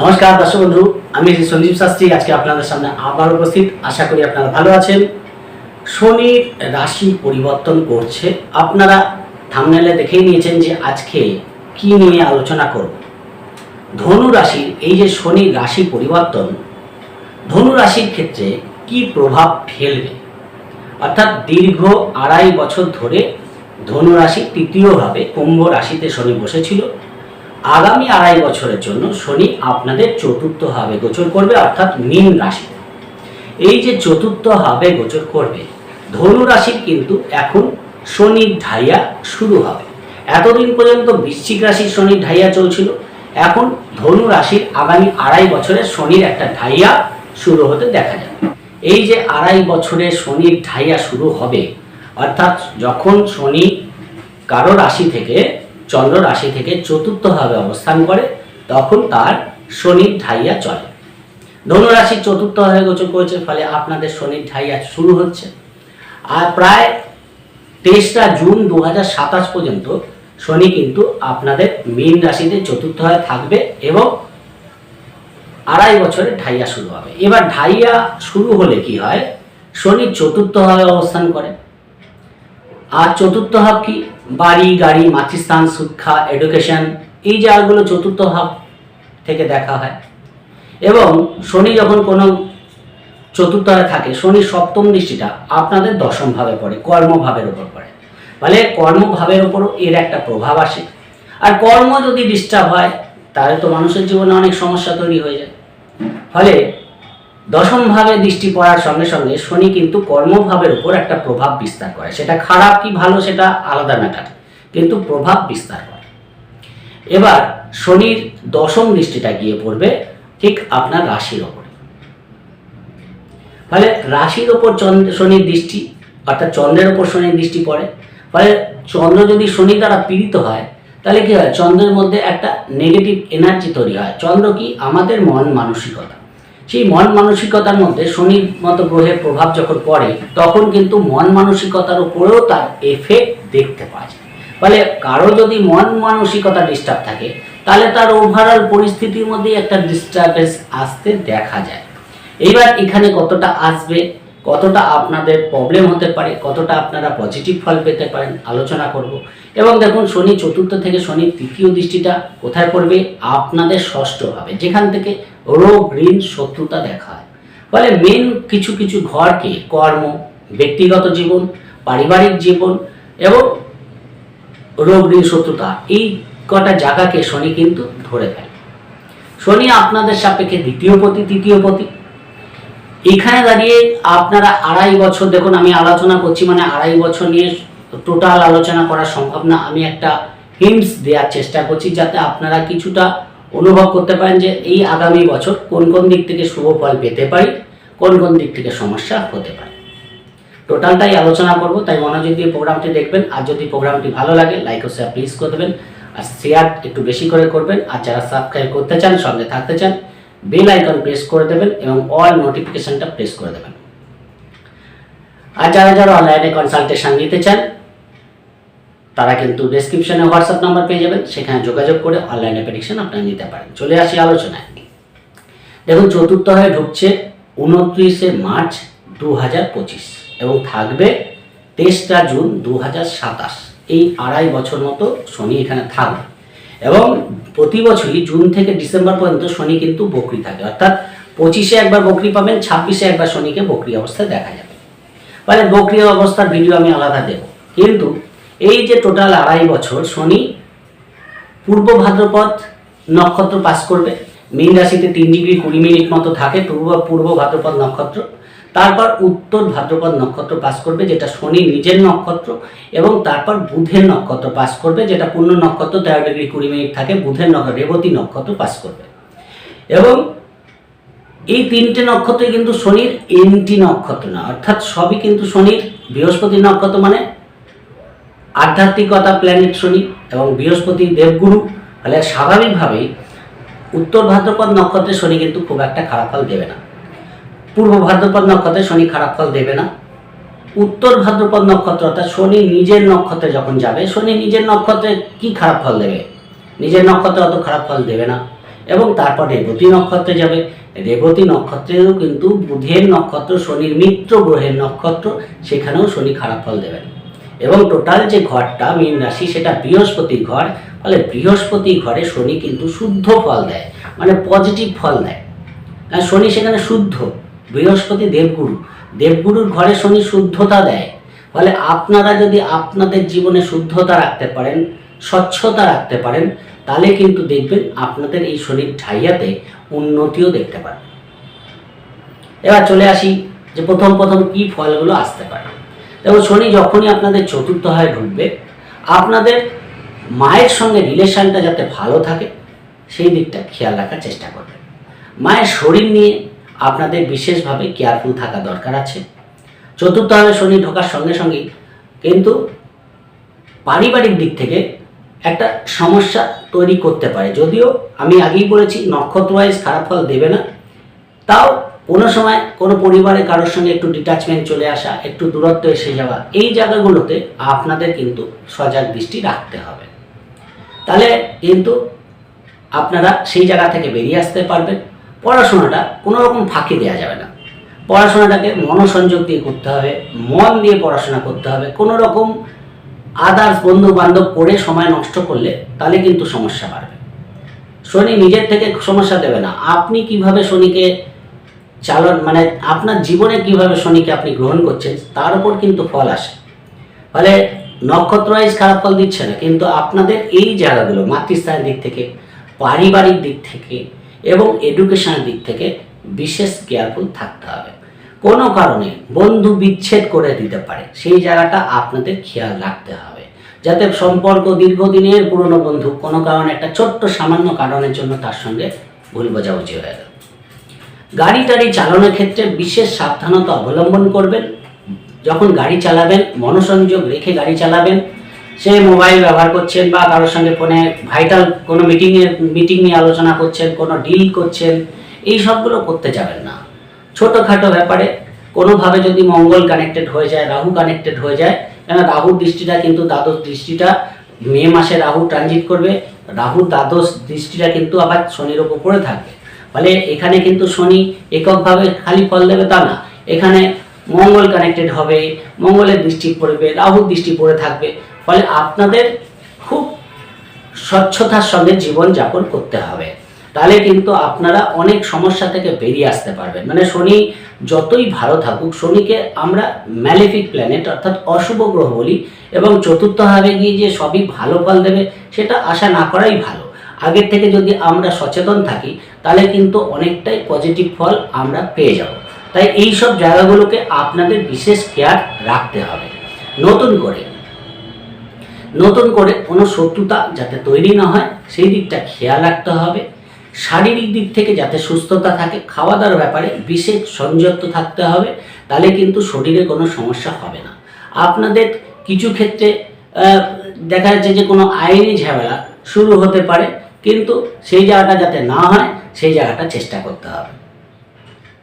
নমস্কার, দর্শক বন্ধু, আমি শ্রী সঞ্জীব শাস্ত্রী। আজকে আপনাদের সামনে আবার উপস্থিত। আশা করি আপনারা ভালো আছেন। শনির রাশি পরিবর্তন করছে। আপনারা থামনেলে দেখেই নিয়েছেন যে আজকে কি নিয়ে আলোচনা করব। ধনু রাশির এই যে শনির রাশি পরিবর্তন, ধনু রাশির ক্ষেত্রে কি প্রভাব ফেলবে? অর্থাৎ দীর্ঘ আড়াই বছর ধরে ধনু রাশি তৃতীয়ভাবে কুম্ভ রাশিতে শনি বসেছিল। আগামী আড়াই বছরের জন্য শনি আপনাদের চতুর্থ ভাবে গোচর করবে, অর্থাৎ মীন রাশি। এই যে চতুর্থ ভাবে গোচর করবে, ধনু রাশির কিন্তু এখন শনির ঢাইয়া শুরু হবে। এতদিন পর্যন্ত বৃশ্চিক রাশির শনির ঢাইয়া চলছিল, এখন ধনু রাশির আগামী আড়াই বছরের শনির একটা ঢাইয়া শুরু হতে দেখা যাবে। এই যে আড়াই বছরে শনির ঢাইয়া শুরু হবে, অর্থাৎ যখন শনি কারও রাশি থেকে চন্দ্র রাশি থেকে চতুর্থভাবে অবস্থান করে, তখন তার শনির ঢাইয়া চলে। ধনু রাশির চতুর্থভাবে গোচর করেছে, ফলে আপনাদের শনির ঢাইয়া শুরু হচ্ছে। আর প্রায় তেইশটা জুন দু পর্যন্ত শনি কিন্তু আপনাদের মীন রাশিতে চতুর্থভাবে থাকবে এবং আড়াই বছরের ঢাইয়া শুরু হবে। এবার ঢাইয়া শুরু হলে কি হয়? শনি চতুর্থভাবে অবস্থান করে। আর চতুর্থ ভাব কি? বাড়ি, গাড়ি, মাতৃস্থান, শিক্ষা এডুকেশন এই জায়গাগুলো চতুর্থ ভাব থেকে দেখা হয়। এবং শনি যখন কোনো চতুর্থ থাকে শনির সপ্তম দৃষ্টিটা আপনাদের দশম ভাবে পড়ে কর্মভাবের উপর পড়ে। ফলে কর্মভাবের উপরও এর একটা প্রভাব আসে। আর কর্ম যদি ডিস্টার্ব হয়, তাহলে তো মানুষের জীবনে অনেক সমস্যা তৈরি হয়ে যায়। ফলে দশম ভাবে দৃষ্টি পড়ার সঙ্গে সঙ্গে শনি কিন্তু কর্মভাবের উপর একটা প্রভাব বিস্তার করে। সেটা খারাপ কি ভালো সেটা আলাদা ম্যাটার, কিন্তু প্রভাব বিস্তার করে। এবার শনির দশম দৃষ্টিটা গিয়ে পড়বে ঠিক আপনার রাশির ওপরে। ফলে রাশির ওপর চন্দ্র, শনির দৃষ্টি, অর্থাৎ চন্দ্রের ওপর শনির দৃষ্টি পড়ে। ফলে চন্দ্র যদি শনি দ্বারা পীড়িত হয়, তাহলে কি হয়? চন্দ্রের মধ্যে একটা নেগেটিভ এনার্জি তৈরি হয়। চন্দ্র কি আমাদের মন মানসিকতা সেই মন মানসিকতার মধ্যে শনির মতো গ্রহের প্রভাব যখন পড়ে, তখন কিন্তু মন মানসিকতার উপরেও তার এফেক্ট দেখতে পাওয়া যায়। ফলে কারও যদি মন মানসিকতা ডিস্টার্ব থাকে, তাহলে তার ওভারঅল পরিস্থিতির মধ্যে একটা ডিস্টারবেন্স আসতে দেখা যায়। এইবার এখানে কতটা আসবে, কতটা আপনাদের প্রবলেম হতে পারে, কতটা আপনারা পজিটিভ ফল পেতে পারেন, আলোচনা করব। এবং দেখুন, শনি চতুর্থ থেকে শনির তৃতীয় দৃষ্টিটা কোথায় পড়বে? আপনাদের ষষ্ঠ হবে যেখান থেকে রোগ ঋণ শত্রুতা দেখা হয় ফলে মেন কিছু কিছু ঘরকে কর্ম, ব্যক্তিগত জীবন, পারিবারিক জীবন এবং রোগ ঋণ শত্রুতা এই কটা জায়গাকে শনি কিন্তু ধরে ফেলে। শনি আপনাদের সাপেক্ষে দ্বিতীয় পতি, তৃতীয় পতি। এখানে দাঁড়িয়ে আপনারা আড়াই বছর, দেখুন আমি আলোচনা করছি মানে আড়াই বছর নিয়ে টোটাল আলোচনা করা সম্ভব না। আমি একটা হিন্টস দেওয়ার চেষ্টা করছি যাতে আপনারা কিছুটা অনুভব করতে পারেন যে এই আগামী বছর কোন কোন দিক থেকে শুভ ফল পেতে পারি, কোন কোন দিক থেকে সমস্যা হতে পারে। টোটালটাই আলোচনা করব, তাই মনোযোগ দিয়ে প্রোগ্রামটি দেখবেন, আর যদি প্রোগ্রামটি ভালো লাগে, লাইক ও শেয়ার প্লিজ করে দেবেন, আর শেয়ার একটু বেশি করে করবেন, আর যারা সাবস্ক্রাইব করতে চান, সঙ্গে থাকতে চান বেল আইকন প্রেস করে দেবেন এবং অল নোটিফিকেশনটা প্রেস করে দেবেন। আর যারা যারা অনলাইনে কনসালটেশন নিতে চান তারা কিন্তু ডেসক্রিপশনে হোয়াটসঅ্যাপ নাম্বার পেয়ে যাবেন। সেখানে যোগাযোগ করে অনলাইনে প্রেডিকশন আপনারা নিতে পারেন। চলে আসি আলোচনায়। দেখুন, চতুর্থ হয়ে ঢুকছে উনত্রিশে মার্চ দু হাজার পঁচিশ এবং থাকবে তেইশটা জুন দু হাজার সাতাশ। এই আড়াই বছর মতো শনি এখানে থাকবে। এবং প্রতি বছরই জুন থেকে ডিসেম্বর পর্যন্ত শনি কিন্তু বকরি থাকে। অর্থাৎ পঁচিশে একবার বকরি পাবেন, ছাব্বিশে একবার শনিকে বকরি অবস্থায় দেখা যাবে। মানে বকরি অবস্থার ভিডিও আমি আলাদা দেব। কিন্তু এই যে টোটাল আড়াই বছর, শনি, পূর্ব ভাদ্রপদ, নক্ষত্র পাস করবে। মীন রাশিতে তিন ডিগ্রি কুড়ি মিনিট মতো থাকে, পূর্ব পূর্ব ভাদ্রপদ নক্ষত্র। তারপর উত্তর ভাদ্রপদ নক্ষত্র পাস করবে, যেটা শনি নিজের নক্ষত্র এবং তারপর বুধের নক্ষত্র পাস করবে, যেটা পূর্ণ নক্ষত্র, তেরো ডিগ্রি কুড়ি মিনিট থাকে, বুধের নক্ষত্র রেবতী নক্ষত্র পাস করবে। এবং এই তিনটে নক্ষত্রই কিন্তু শনির এনটি নক্ষত্র না, অর্থাৎ সবই কিন্তু শনির বৃহস্পতি নক্ষত্র মানে আধ্যাত্মিকতা প্ল্যানেট শনি এবং বৃহস্পতি দেবগুরু ফলে স্বাভাবিকভাবেই উত্তর ভাদ্রপদ নক্ষত্রে শনি কিন্তু খুব একটা খারাপ ফল দেবে না। পূর্ব ভাদ্রপদ নক্ষত্রে শনি খারাপ ফল দেবে না। উত্তর ভাদ্রপদ নক্ষত্র অর্থাৎ শনি নিজের নক্ষত্রে যখন যাবে, শনি নিজের নক্ষত্রে কি খারাপ ফল দেবে? নিজের নক্ষত্রে অত খারাপ ফল দেবে না। এবং তারপর রেবতী নক্ষত্রে যাবে। রেবতী নক্ষত্রেও কিন্তু বুধের নক্ষত্র, শনির মিত্র গ্রহের নক্ষত্র, সেখানেও শনি খারাপ ফল দেবেন এবং টোটাল যে ঘরটা, মীন রাশি, সেটা বৃহস্পতি ঘর। ফলে বৃহস্পতি ঘরে শনি কিন্তু শুদ্ধ ফল দেয় মানে পজিটিভ ফল দেয়। শনি সেখানে শুদ্ধ, বৃহস্পতি দেবগুরু। দেবগুরুর ঘরে শনি শুদ্ধতা দেয়। ফলে আপনারা যদি আপনাদের জীবনে শুদ্ধতা রাখতে পারেন, স্বচ্ছতা রাখতে পারেন, তাহলে কিন্তু দেখবেন আপনাদের এই শনির ঢাইয়াতে উন্নতিও দেখতে পারেন এবার চলে আসি যে প্রথম প্রথম কি ফলগুলো আসতে পারে। দেখো শনি যখনই আপনাদের চতুর্থ হয় ঢুকবে, আপনাদের মায়ের সঙ্গে রিলেশনটা যাতে ভালো থাকে, সেই দিকটা খেয়াল রাখার চেষ্টা করবেন। মায়ের শরীর নিয়ে আপনাদের বিশেষভাবে কেয়ারফুল থাকা দরকার আছে। চতুর্থভাবে শনি ঢোকার সঙ্গে সঙ্গে কিন্তু পারিবারিক দিক থেকে একটা সমস্যা তৈরি করতে পারে। যদিও আমি আগেই বলেছি নক্ষত্র ওয়াইজ খারাপ ফল দেবে না, তাও কোনো সময় কোনো পরিবারের কারোর সঙ্গে একটু ডিটাচমেন্ট চলে আসা, একটু দূরত্ব এসে যাওয়া, এই জায়গাগুলোতে আপনাদের কিন্তু সজাগ দৃষ্টি রাখতে হবে। তাহলে কিন্তু আপনারা সেই জায়গা থেকে বেরিয়ে আসতে পারবেন। পড়াশোনাটা কোনো রকম ফাঁকি দেওয়া যাবে না। পড়াশোনাটাকে মনোসংযোগ দিয়ে করতে হবে, মন দিয়ে পড়াশোনা করতে হবে। কোনো রকম আদার্স বন্ধু বান্ধব করে সময় নষ্ট করলে তাহলে কিন্তু সমস্যা বাড়বে। শনি নিজের থেকে সমস্যা দেবে না। আপনি কীভাবে শনিকে চালন মানে আপনার জীবনে কীভাবে শনিকে আপনি গ্রহণ করছেন, তার উপর কিন্তু ফল আসে। ফলে নক্ষত্র ওয়াইজ খারাপ ফল দিচ্ছে না, কিন্তু আপনাদের এই জায়গাগুলো মাতৃস্থানের দিক থেকে, পারিবারিক দিক থেকে এবং এডুকেশনের দিক থেকে বিশেষ কেয়ারফুল থাকতে হবে। কোনো কারণে বন্ধু বিচ্ছেদ করে দিতে পারে, সেই জায়গাটা আপনাদের খেয়াল রাখতে হবে। যাতে সম্পর্ক দীর্ঘদিনের পুরনো বন্ধু কোনো কারণে একটা ছোট্ট সামান্য কারণের জন্য তার সঙ্গে ভুল বোঝাবুঝি হয়ে গেল গাড়ি টাড়ি চালানোর ক্ষেত্রে বিশেষ সাবধানতা অবলম্বন করবেন। যখন গাড়ি চালাবেন, মনোসংযোগ রেখে গাড়ি চালাবেন। সে মোবাইল ব্যবহার করছেন বা কারোর সঙ্গে ফোনে ভাইটাল কোনো মিটিংয়ের মিটিং নিয়ে আলোচনা করছেন, কোনো ডিল করছেন, এই সবগুলো করতে যাবেন না। ছোটোখাটো ব্যাপারে কোনোভাবে যদি মঙ্গল কানেক্টেড হয়ে যায়, রাহু কানেক্টেড হয়ে যায়, কেন রাহুর দৃষ্টিটা কিন্তু দ্বাদশ দৃষ্টিটা, মে মাসে রাহু ট্রানজিট করবে রাহুর দ্বাদশ দৃষ্টিটা কিন্তু আবার শনির ওপর থাকবে। ফলে এখানে কিন্তু শনি এককভাবে খালি ফল দেবে তা না। এখানে মঙ্গল কানেক্টেড হবে, মঙ্গলের দৃষ্টি পড়বে, রাহুর দৃষ্টি পড়ে থাকবে। ফলে আপনাদের খুব স্বচ্ছতার সঙ্গে জীবন যাপন করতে হবে। তাহলে কিন্তু আপনারা অনেক সমস্যা থেকে বেরিয়ে আসতে পারবেন। মানে শনি যতই ভালো থাকুক, শনিকে আমরা ম্যালেফিক প্ল্যানেট অর্থাৎ অশুভ গ্রহ বলি এবং চতুর্থ ভাবে গিয়ে যে সবই ভালো ফল দেবে, সেটা আশা না করাই ভালো। আগের থেকে যদি আমরা সচেতন থাকি, তাহলে কিন্তু অনেকটাই পজিটিভ ফল আমরা পেয়ে যাব। তাই এই সব জায়গাগুলোকে আপনাদের বিশেষ কেয়ার রাখতে হবে। নতুন করে নতুন করে কোনো শত্রুতা যাতে তৈরি না হয়, সেই দিকটা খেয়াল রাখতে হবে। শারীরিক দিক থেকে যাতে সুস্থতা থাকে খাওয়া দাওয়ার ব্যাপারে বিশেষ সংযত থাকতে হবে, তাহলে কিন্তু শরীরে কোনো সমস্যা হবে না। আপনাদের কিছু ক্ষেত্রে দেখা যাচ্ছে যে কোনো আইনি ঝামেলা শুরু হতে পারে কিন্তু সেই জায়গাটা যাতে না হয়, সেই জায়গাটা চেষ্টা করতে হবে।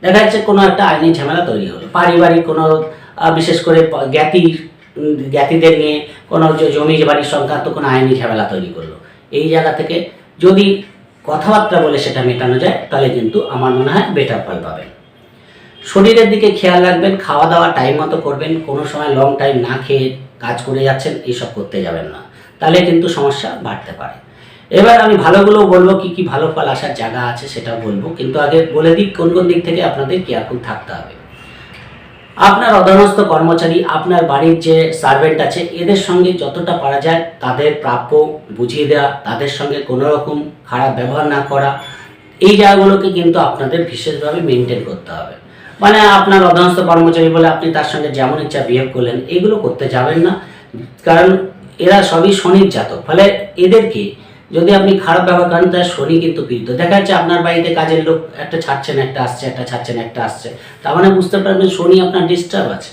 দেখা যাচ্ছে কোনো একটা আইনি ঝামেলা তৈরি হলো। পারিবারিক কোনো বিশেষ করে জ্ঞাতি জ্ঞাতিদের নিয়ে কোনো জমি বাড়ির সংক্রান্ত কোনো আইনি ঝামেলা তৈরি করল। এই জায়গা থেকে যদি কথাবার্তা বলে সেটা মেটানো যায়, তাহলে কিন্তু আমার মনে হয় বেটার ফল পাবেন। শরীরের দিকে খেয়াল রাখবেন, খাওয়া দাওয়া টাইম মতো করবেন, কোনো সময় লং টাইম না খেয়ে কাজ করে যাচ্ছেন এইসব করতে যাবেন না। তাহলে কিন্তু সমস্যা বাড়তে পারে। এবার আমি ভালোগুলো বলব, কি কি ভালো ফল আসার জায়গা আছে সেটা বলব, কিন্তু আগে বলে দিক কোন কোন দিক থেকে আপনাদের কেয়ারফুল থাকতে হবে। আপনার অধীনস্থ কর্মচারী, আপনার বাড়ির যে সার্ভেন্ট আছে, এদের সঙ্গে যতটা পারা যায় তাদের প্রাপ্য বুঝিয়ে দেওয়া, তাদের সঙ্গে কোনো রকম খারাপ ব্যবহার না করা, এই জায়গাগুলোকে কিন্তু আপনাদের বিশেষভাবে মেনটেন করতে হবে। মানে আপনার অধীনস্থ কর্মচারী বলে আপনি তার সঙ্গে যেমন ইচ্ছা বিহেভ করলেন, এগুলো করতে যাবেন না, কারণ এরা সবই শনির জাতক ফলে এদেরকে যদি আপনি খারাপ ব্যবহার করেন, তাহলে শনি কিন্তু পীড়িত দেখা যাচ্ছে আপনার বাড়িতে কাজের লোক একটা ছাড়ছেন, একটা আসছে, একটা ছাড়ছেন, একটা আসছে। তার মানে বুঝতে পারবেন শনি আপনার ডিস্টার্ব আছে।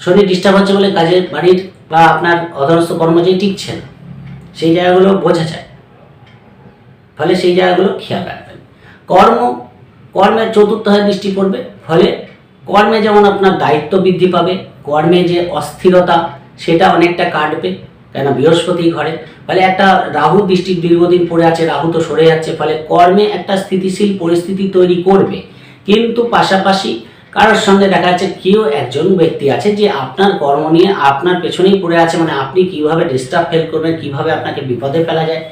শনি ডিস্টার্ব হচ্ছে বলে কাজের বাড়ির বা আপনার অধীনস্থ কর্মচারী টিকছে না সেই জায়গাগুলো বোঝা যায়। ফলে সেই জায়গাগুলো খেয়াল রাখবেন। কর্ম, কর্মের চতুর্থ হয় দৃষ্টি পড়বে। ফলে কর্মে যেমন আপনার দায়িত্ব বৃদ্ধি পাবে, কর্মে যে অস্থিরতা, সেটা অনেকটা কাটবে। কেন বৃহস্পতি ঘরে। ফলে একটা রাহু দৃষ্টি দীর্ঘদিন পড়ে আছে, রাহু তো সরে যাচ্ছে, ফলে কর্মে একটা স্থিতিশীল পরিস্থিতি তৈরি করবে। কিন্তু পাশাপাশি কারোর সঙ্গে দেখা যাচ্ছে কেউ একজন ব্যক্তি আছে যে আপনার কর্ম নিয়ে আপনার পেছনেই পড়ে আছে মানে আপনি কীভাবে ডিস্টার্ব ফেল করবেন, কীভাবে আপনাকে বিপদে ফেলা যায়,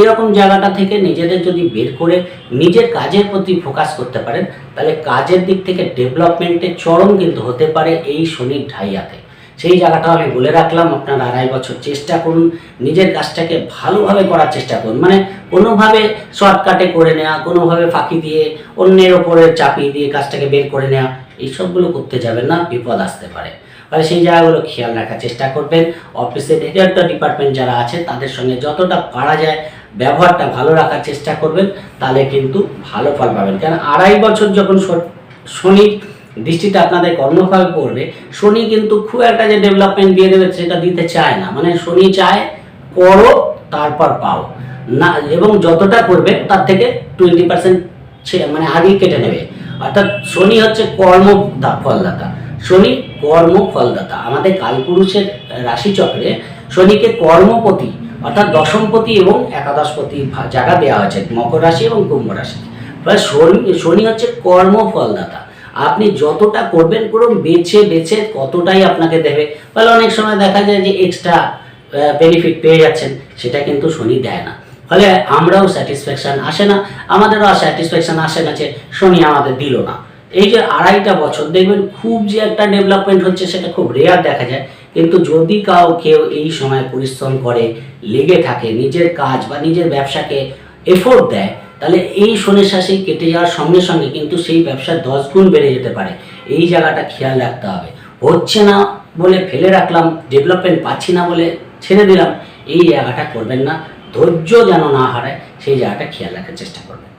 এরকম জায়গাটা থেকে নিজেদের যদি বের করে নিজের কাজের প্রতি ফোকাস করতে পারেন, তাহলে কাজের দিক থেকে ডেভেলপমেন্টের চরম কিন্তু হতে পারে এই শনির ঢাইয়াতে। সেই জায়গাটাও আমি বলে রাখলাম, আপনার আড়াই বছর চেষ্টা করুন, নিজের কাজটাকে ভালোভাবে করার চেষ্টা করুন। মানে কোনোভাবে শর্টকাটে করে নেওয়া কোনোভাবে ফাঁকি দিয়ে, অন্যের ওপরে চাপিয়ে দিয়ে কাজটাকে বের করে নেওয়া এইসবগুলো করতে যাবেন না, বিপদ আসতে পারে। ফলে সেই জায়গাগুলো খেয়াল রাখার চেষ্টা করবেন। অফিসের ডিরেক্টর ডিপার্টমেন্ট যারা আছে, তাদের সঙ্গে যতটা পারা যায়, ব্যবহারটা ভালো রাখার চেষ্টা করবেন, তাহলে কিন্তু ভালো ফল পাবেন। কেন? আড়াই বছর যখন শ- শনি দৃষ্টিটা আপনাদের কর্মফল পড়বে। শনি কিন্তু খুব একটা যে ডেভেলপমেন্ট দিয়ে দেবে সেটা দিতে চায় না। মানে শনি চায় করো, তারপর পাও। না, এবং যতটা করবে তার থেকে টোয়েন্টি পার্সেন্ট মানে আগেই কেটে নেবে। অর্থাৎ শনি হচ্ছে কর্ম ফলদাতা। শনি কর্ম, ফলদাতা। আমাদের কালপুরুষের রাশিচক্রে শনিকে কর্মপতি, অর্থাৎ দশমপতি এবং একাদশপতি জায়গা দেওয়া হয়েছে, মকর রাশি এবং কুম্ভ রাশি। শনি শনি হচ্ছে কর্ম, ফলদাতা। আপনি যতটা করবেন পুরো বেছে বেছে কতটাই আপনাকে দেবে। ফলে অনেক সময় দেখা যায় যে এক্সট্রা বেনিফিট পেয়ে যাচ্ছেন, সেটা কিন্তু শনি দেয় না। ফলে আমরাও স্যাটিসফ্যাকশন আসে না, আমাদেরও স্যাটিসফ্যাকশন আসে না যে শনি আমাদের দিল না। এই যে আড়াইটা বছর, দেখবেন খুব যে একটা ডেভেলপমেন্ট হচ্ছে সেটা খুব রেয়ার দেখা যায়। কিন্তু যদি কাউ কেউ এই সময় পরিশ্রম করে, লেগে থাকে, নিজের কাজ বা নিজের ব্যবসাকে এফোর্ট দেয় তাহলে এই শনির শাসি কেটে যাওয়ার সঙ্গে সঙ্গে কিন্তু সেই ব্যবসা দশ গুণ বেড়ে যেতে পারে। এই জায়গাটা খেয়াল রাখতে হবে। হচ্ছে না বলে ফেলে রাখলাম ডেভেলপমেন্ট পাচ্ছি না বলে ছেড়ে দিলাম, এই জায়গাটা করবেন না। ধৈর্য যেন না হারায়, সেই জায়গাটা খেয়াল রাখার চেষ্টা করবেন।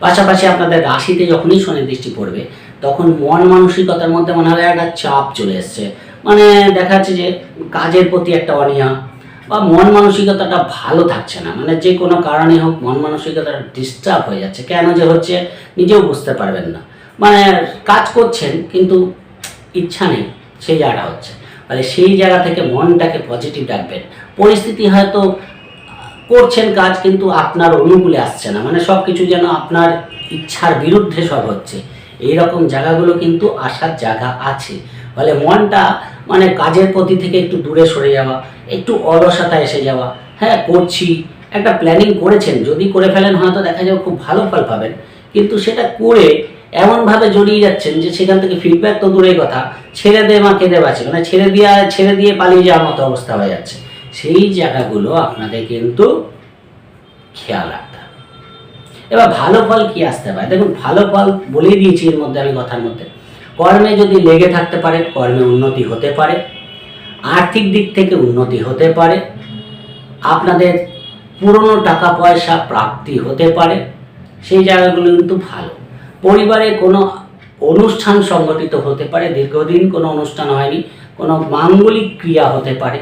পাশাপাশি আপনাদের রাশিতে যখনই শনি দৃষ্টি পড়বে, তখন মন মানসিকতার মধ্যে মনে হয় একটা চাপ চলে এসছে। মানে দেখা যাচ্ছে যে কাজের প্রতি একটা অনীহা বা মন মানসিকতাটা ভালো থাকছে না। মানে যে কোনো কারণে হোক মন মানসিকতাটা ডিস্টার্ব হয়ে যাচ্ছে। কেন যে হচ্ছে নিজেও বুঝতে পারবেন না। মানে কাজ করছেন কিন্তু ইচ্ছা নেই, সেই জায়গাটা হচ্ছে। মানে সেই জায়গা থেকে মনটাকে পজিটিভ রাখবেন। পরিস্থিতি হয়তো করছেন কাজ কিন্তু আপনার অনুকূলে আসছে না। মানে সব কিছু যেন আপনার ইচ্ছার বিরুদ্ধে সব হচ্ছে। এই রকম জায়গাগুলো কিন্তু আসার জায়গা আছে। ফলে মনটা মানে কাজের প্রতি থেকে একটু দূরে সরে যাওয়া, একটু অলসতা এসে যাওয়া হ্যাঁ করছি, একটা প্ল্যানিং করেছেন, যদি করে ফেলেন হয়তো দেখা যাবে খুব ভালো ফল পাবেন। কিন্তু সেটা করে এমনভাবে জড়িয়ে যাচ্ছেন যে সেখান থেকে ফিডব্যাক তো দূরের কথা, ছেড়ে দে মা, কেঁদে বাঁচে মানে ছেড়ে দিয়ে ছেড়ে দিয়ে পালিয়ে যাওয়ার মতো অবস্থা হয়ে যাচ্ছে। সেই জায়গাগুলো আপনাদের কিন্তু খেয়াল রাখতে হবে। এবার ভালো ফল কি আসতে পারে? দেখুন, ভালো ফল বলেই দিয়েছি এর মধ্যে আমি কথার মধ্যে। কর্মে যদি লেগে থাকতে পারে, কর্মে উন্নতি হতে পারে, আর্থিক দিক থেকে উন্নতি হতে পারে, আপনাদের পুরনো টাকা পয়সা প্রাপ্তি হতে পারে, সেই জায়গাগুলো কিন্তু ভালো। পরিবারে কোনো অনুষ্ঠান সংগঠিত হতে পারে, দীর্ঘদিন কোনো অনুষ্ঠান হয়নি, কোনো মাঙ্গলিক ক্রিয়া হতে পারে,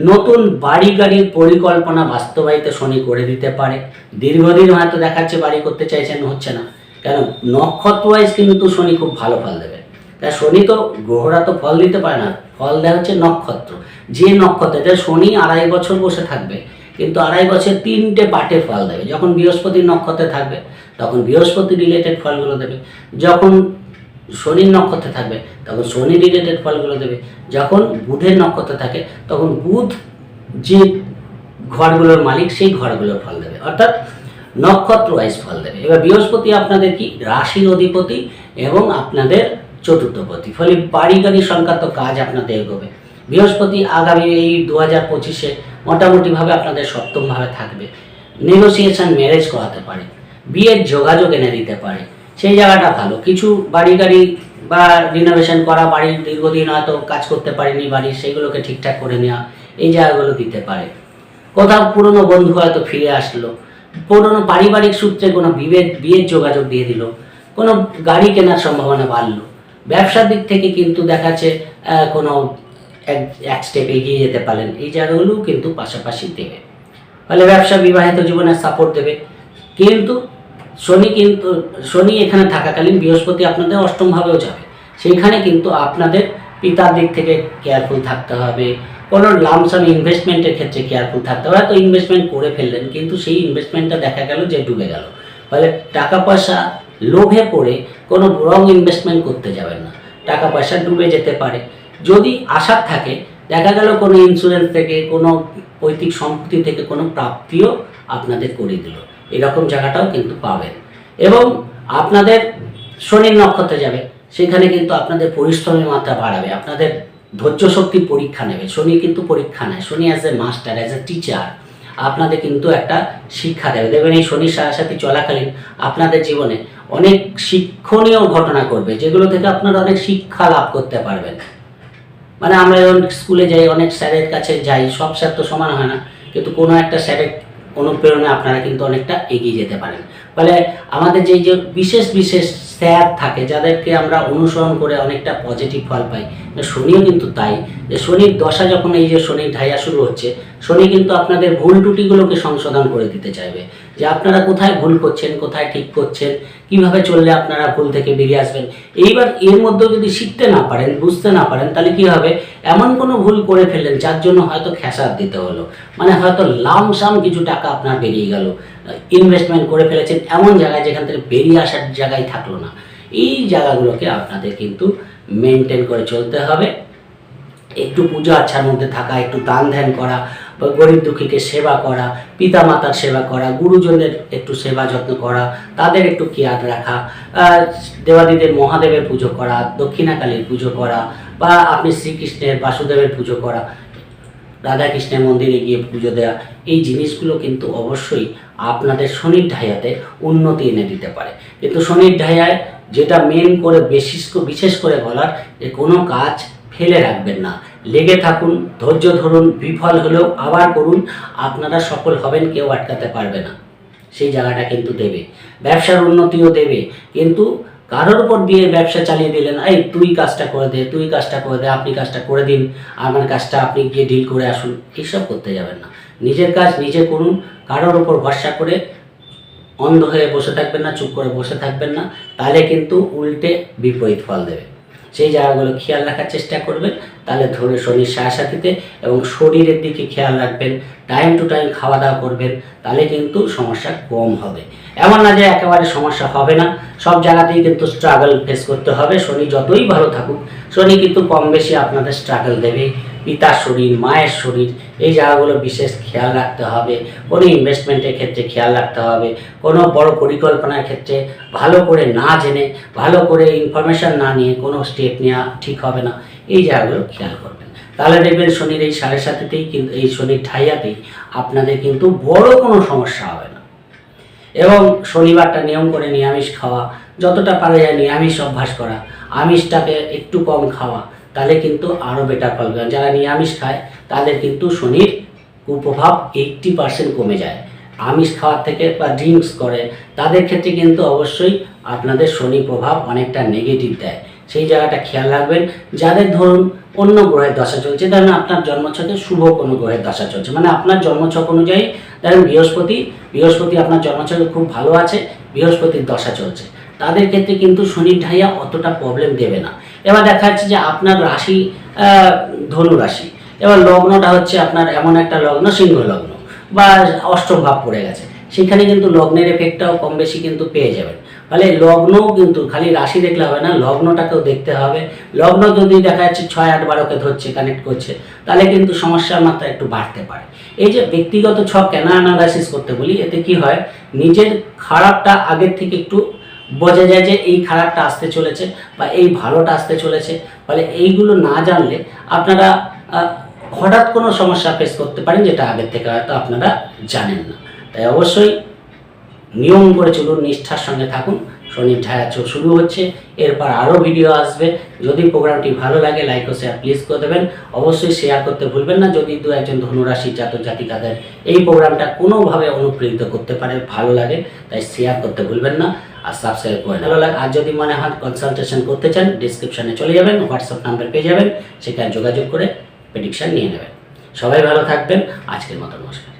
নতুন বাড়ি গাড়ির পরিকল্পনা বাস্তবায়িত শনি করে দিতে পারে। দীর্ঘদিন হয়তো দেখাচ্ছে বাড়ি করতে চাইছেন, হচ্ছে না। কেন? নক্ষত্র ওয়াইজ কিন্তু শনি খুব ভালো ফল দেবে। তাই শনি তো গ্রহরা তো ফল দিতে পারে না। ফল দেওয়া হচ্ছে নক্ষত্র। যে নক্ষত্র এটা শনি আড়াই বছর বসে থাকবে। কিন্তু আড়াই বছর তিনটে পার্টে ফল দেবে। যখন বৃহস্পতির নক্ষত্রে থাকবে, তখন বৃহস্পতি রিলেটেড ফলগুলো দেবে। যখন শনির নক্ষত্রে থাকবে, তখন শনি রিলেটেড ফলগুলো দেবে। যখন বুধের নক্ষত্রে থাকে, তখন বুধ যে ঘরগুলোর মালিক, সেই ঘরগুলোর ফল দেবে। অর্থাৎ নক্ষত্র ওয়াইজ ফল দেবে। এবার বৃহস্পতি আপনাদের কি? রাশির অধিপতি এবং আপনাদের চতুর্থপতি ফলে বাড়ি গাড়ি সংক্রান্ত কাজ আপনাদের এগোবে। বৃহস্পতি আগামী এই দু হাজার পঁচিশে মোটামুটিভাবে আপনাদের সপ্তমভাবে থাকবে। নেগোসিয়েশন ম্যারেজ করাতে পারে। বিয়ের যোগাযোগ এনে দিতে পারে। সেই জায়গাটা ভালো। কিছু বাড়ি গাড়ি বা রিনোভেশন করা বাড়ির দীর্ঘদিন হয়তো কাজ করতে পারেনি বাড়ির সেগুলোকে ঠিকঠাক করে নেওয়া, এই জায়গাগুলো দিতে পারে। কোথাও পুরনো বন্ধু হয়তো ফিরে আসলো। পুরনো পারিবারিক সূত্রে কোনো বিভেদ বিয়ের যোগাযোগ দিয়ে দিল। কোনো গাড়ি কেনার সম্ভাবনা বাড়লো। ব্যবসার দিক থেকে কিন্তু দেখাচ্ছে কোনো এক এক স্টেপ এগিয়ে যেতে পারেন। এই জায়গাগুলোও কিন্তু পাশাপাশি দেবে। ফলে ব্যবসা বিবাহিত জীবনে সাপোর্ট দেবে। কিন্তু শনি কিন্তু, শনি এখানে থাকাকালীন বৃহস্পতি আপনাদের অষ্টমভাবেও যাবে। সেইখানে কিন্তু আপনাদের পিতার দিক থেকে কেয়ারফুল থাকতে হবে। কোনো লামসাম ইনভেস্টমেন্টের ক্ষেত্রে কেয়ারফুল থাকতে হবে। হয়তো ইনভেস্টমেন্ট করে ফেললেন, কিন্তু সেই ইনভেস্টমেন্টটা দেখা গেল যে ডুবে গেল। ফলে টাকা পয়সা লোভে পড়ে কোনো রং ইনভেস্টমেন্ট করতে যাবেন না। টাকা পয়সা ডুবে যেতে পারে। যদি আশা থাকে, দেখা গেল কোনো ইন্স্যুরেন্স থেকে, কোনো পৈতৃক সম্পত্তি থেকে কোনো প্রাপ্তিও আপনাদের করে দিল। এরকম জায়গাটাও কিন্তু পাবেন। এবং আপনাদের শনির নক্ষত্রে যাবে, সেখানে কিন্তু আপনাদের পরিশ্রমের মাত্রা বাড়াবে, আপনাদের ধৈর্য শক্তির পরীক্ষা নেবে। শনি কিন্তু পরীক্ষা নেয়। Shani as a master as a teacher আপনাদের কিন্তু একটা শিক্ষা দেবে। দেখবেন এই শনির সাথে চলাকালীন আপনাদের জীবনে অনেক শিক্ষণীয় ঘটনা করবে যেগুলো থেকে আপনারা অনেক শিক্ষা লাভ করতে পারবেন। মানে আমরা যখন স্কুলে যাই, অনেক স্যারের কাছে যাই, সব স্যার তো সমান হয় না, কিন্তু কোনো একটা স্যারের অনুপ্রেরণা আপনারা কিন্তু অনেকটা এগিয়ে যেতে পারেন। ফলে আমাদের যেই যে বিশেষ বিশেষ স্যার থাকে, যাদেরকে আমরা অনুসরণ করে অনেকটা পজিটিভ ফল পাই। শনিও কিন্তু তাই। যে শনির দশা যখন এই যে শনির ঢাইয়া শুরু হচ্ছে, শনি কিন্তু আপনাদের ভুল ত্রুটিগুলোকে সংশোধন করে দিতে চাইবে। যে আপনারা কোথায় ভুল করছেন, কোথায় ঠিক করছেন, কীভাবে চললে আপনারা ভুল থেকে বেরিয়ে আসবেন? এইবার এর মধ্যেও যদি শিখতে না পারেন, বুঝতে না পারেন, তাহলে কি হবে? এমন কোনো ভুল করে ফেললেন, যার জন্য হয়তো খেসার দিতে হলো। মানে হয়তো লামসাম কিছু টাকা আপনার বেরিয়ে গেল। ইনভেস্টমেন্ট করে ফেলেছেন, এমন জায়গায় যেখান থেকে বেরিয়ে আসার জায়গায় থাকল না। এই জায়গাগুলোকে আপনাদের কিন্তু মেনটেন করে চলতে হবে। একটু পূজা আচ্ছার মধ্যে থাকা, একটু দান ধ্যান করা গরিব দুঃখীকে সেবা করা পিতা মাতার সেবা করা গুরুজনের একটু সেবা যত্ন করা, তাদের একটু কেয়ার রাখা দেবাদিদের মহাদেবের পুজো করা, দক্ষিণাকালীর পুজো করা, বা আপনি শ্রীকৃষ্ণের বাসুদেবের পুজো করা, রাধাকৃষ্ণের মন্দিরে গিয়ে পুজো দেওয়া এই জিনিসগুলো কিন্তু অবশ্যই আপনাদের শনির ঢাইয়াতে উন্নতি এনে দিতে পারে। কিন্তু শনির ঢাইয়ায় যেটা মেন করে বিশেষ বিশেষ করে বলার, যে কোনো কাজ ফেলে রাখবেন না। লেগে থাকুন, ধৈর্য ধরুন, বিফল হলেও আবার করুন, আপনারা সফল হবেন, কেউ আটকাতে পারবে না। সেই জায়গাটা কিন্তু দেবে। ব্যবসার উন্নতিও দেবে। কিন্তু কারোর উপর দিয়ে ব্যবসা চালিয়ে দিলেন, এই, তুই কাজটা করে দে, তুই কাজটা করে দে, আপনি কাজটা করে দিন, আমার কাজটা আপনি গিয়ে ডিল করে আসুন। এইসব করতে যাবেন না। নিজের কাজ নিজে করুন, কারোর উপর ভরসা করে অন্ধ হয়ে বসে থাকবেন না, চুপ করে বসে থাকবেন না, তাহলে কিন্তু উল্টে বিপরীত ফল দেবে। সেই জায়গাগুলো খেয়াল রাখার চেষ্টা করবেন তাহলে ধরে শনির সাথীতে এবং শরীরের দিকে খেয়াল রাখবেন টাইম টু টাইম খাওয়া দাওয়া করবেন, তাহলে কিন্তু সমস্যা কম হবে। এমন না যে একেবারে সমস্যা হবে না, সব জায়গাতেই কিন্তু স্ট্রাগল ফেস করতে হবে। শনি যতই ভালো থাকুক, শনি কিন্তু কম বেশি আপনাদের স্ট্রাগল দেবে। পিতার শরীর, মায়ের শরীর, এই জায়গাগুলো বিশেষ খেয়াল রাখতে হবে। কোনো ইনভেস্টমেন্টের ক্ষেত্রে খেয়াল রাখতে হবে। কোনো বড় পরিকল্পনার ক্ষেত্রে ভালো করে না জেনে, ভালো করে ইনফরমেশন না নিয়ে কোনো স্টেপ নেওয়া ঠিক হবে না। এই জায়গাগুলো খেয়াল করবেন। তাহলে দেখবেন শনির এই সাড়ে সাথেতেই কিন্তু, এই শনির ঠাইয়াতেই আপনাদের কিন্তু বড় কোনো সমস্যা হবে না। এবং শনিবারটা নিয়ম করে নিরামিষ খাওয়া, যতটা পারা যায় নিরামিষ অভ্যাস করা, আমিষটাকে একটু কম খাওয়া তাহলে কিন্তু আরও বেটার ফল পাবেন যারা নিরামিষ খায়, তাদের কিন্তু শনির কুপ্রভাব এইটটি পার্সেন্ট কমে যায়। আমিষ খাওয়ার থেকে বা ড্রিঙ্কস করে, তাদের ক্ষেত্রে কিন্তু অবশ্যই আপনাদের শনি প্রভাব অনেকটা নেগেটিভ দেয়। সেই জায়গাটা খেয়াল রাখবেন। যাদের ধরুন অন্য গ্রহের দশা চলছে, ধরেন আপনার জন্মছকে শুভ কোনো গ্রহের দশা চলছে। মানে আপনার জন্মছক অনুযায়ী, ধরেন বৃহস্পতি বৃহস্পতি আপনার জন্মছকে খুব ভালো আছে, বৃহস্পতির দশা চলছে। তাদের ক্ষেত্রে কিন্তু শনির ঢাইয়া অতটা প্রবলেম দেবে না। এবার দেখা যাচ্ছে যে আপনার রাশি ধনু রাশি। এবার লগ্নটা হচ্ছে আপনার এমন একটা লগ্ন, সিংহ লগ্ন, বা অষ্টম ভাব পড়ে গেছে। সেখানে কিন্তু লগ্নের এফেক্টটাও কম বেশি কিন্তু পেয়ে যাবেন। ফলে লগ্নও কিন্তু খালি রাশি দেখলে হবে না, লগ্নটাকেও দেখতে হবে। লগ্ন যদি দেখা যাচ্ছে ছয় আট বারোকে ধরছে কানেক্ট করছে, তাহলে কিন্তু সমস্যার মাত্রা একটু বাড়তে পারে। এই যে ব্যক্তিগত ছক কেন অ্যানালাইসিস করতে বলি, এতে কি হয়? নিজের খারাপটা আগের থেকে একটু বোঝা যায় যে এই খারাপটা আসতে চলেছে বা এই ভালোটা আসতে চলেছে। ফলে এইগুলো না জানলে আপনারা হঠাৎ কোনো সমস্যা ফেস করতে পারেন যেটা আগের থেকে হয়তো আপনারা জানেন না। তাই অবশ্যই নিয়ম করে চলুন, নিষ্ঠার সঙ্গে থাকুন। শনির চোখ শুরু হচ্ছে। এরপর আরও ভিডিও আসবে। যদি প্রোগ্রামটি ভালো লাগে লাইক ও শেয়ার প্লিজ করে দেবেন। অবশ্যই শেয়ার করতে ভুলবেন না। যদি দু একজন ধনুরাশি জাতক জাতিকাদের এই প্রোগ্রামটা কোনোভাবে অনুপ্রেরিত করতে পারে, ভালো লাগে, তাই শেয়ার করতে ভুলবেন না। আর সাবস্ক্রাইব করে লাগে। আর যদি মনে হয় কনসালটেশন করতে চান ডিসক্রিপশনে চলে যাবেন হোয়াটসঅ্যাপ নাম্বার পেয়ে যাবেন সেখানে যোগাযোগ করে প্রেডিকশন নিয়ে নেবেন। সবাই ভালো থাকবেন। আজকের মতো নমস্কার।